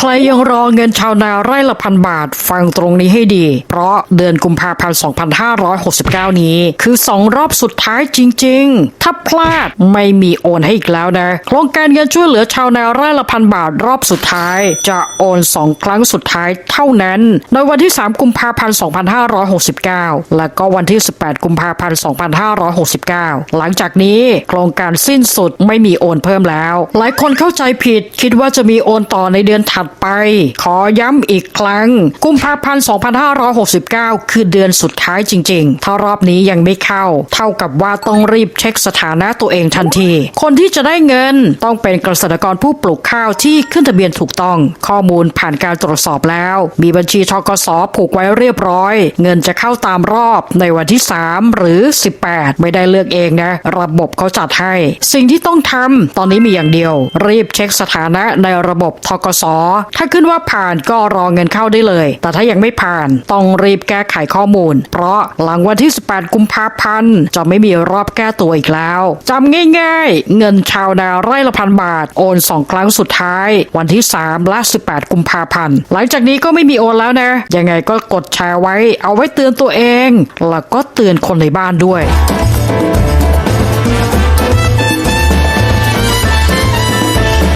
ใครยังรอเงินชาวนาไร่ละพันบาท ฟังตรงนี้ให้ดี เพราะเดือนกุมภาพันธ์ 2569 นี้ คือ 2 รอบสุดท้ายจริง ๆ ถ้าพลาดไม่มีโอนให้อีกแล้วนะ โครงการเงินช่วยเหลือชาวนาไร่ละพันบาทรอบสุดท้าย จะโอน 2 ครั้งสุดท้ายเท่านั้น ในวันที่ 3 กุมภาพันธ์ 2569 และก็วันที่ 18 กุมภาพันธ์ 2569 หลังจากนี้โครงการสิ้นสุดไม่มีโอนเพิ่มแล้ว หลายคนเข้าใจผิดคิดว่าจะมีโอนต่อในเดือนถัดไป ขอย้ำอีกครั้ง กุมภาพันธ์ 2569 คือเดือนสุดท้ายจริง ๆ ถ้ารอบนี้ยังไม่เข้า เท่ากับว่าต้องรีบเช็คสถานะตัวเองทันที คนที่จะได้เงินต้องเป็นเกษตรกรผู้ปลูกข้าวที่ขึ้นทะเบียนถูกต้อง ข้อมูลผ่านการตรวจสอบแล้ว มีบัญชีทกสผูกไว้เรียบร้อย เงินจะเข้าตามรอบในวันที่ 3 หรือ 18 ไม่ได้เลือกเองนะ ระบบเขาจัดให้ สิ่งที่ต้องทำตอนนี้มีอย่างเดียว รีบเช็คสถานะในระบบทกสถ้าขึ้นว่าผ่านก็รอเงินเข้าได้เลย แต่ถ้ายังไม่ผ่านต้องรีบแก้ไขข้อมูล เพราะหลังวันที่ 18 กุมภาพันธ์จะไม่มีรอบแก้ตัวอีกแล้วจำง่ายๆ เงินชาวนาไร่ละพันบาท โอน2ครั้งสุดท้าย วันที่ 3 และ 18 กุมภาพันธ์ หลังจากนี้ก็ไม่มีโอนแล้วนะ ยังไงก็กดแชร์ไว้ เอาไว้เตือนตัวเอง แล้วก็เตือนคนในบ้านด้วย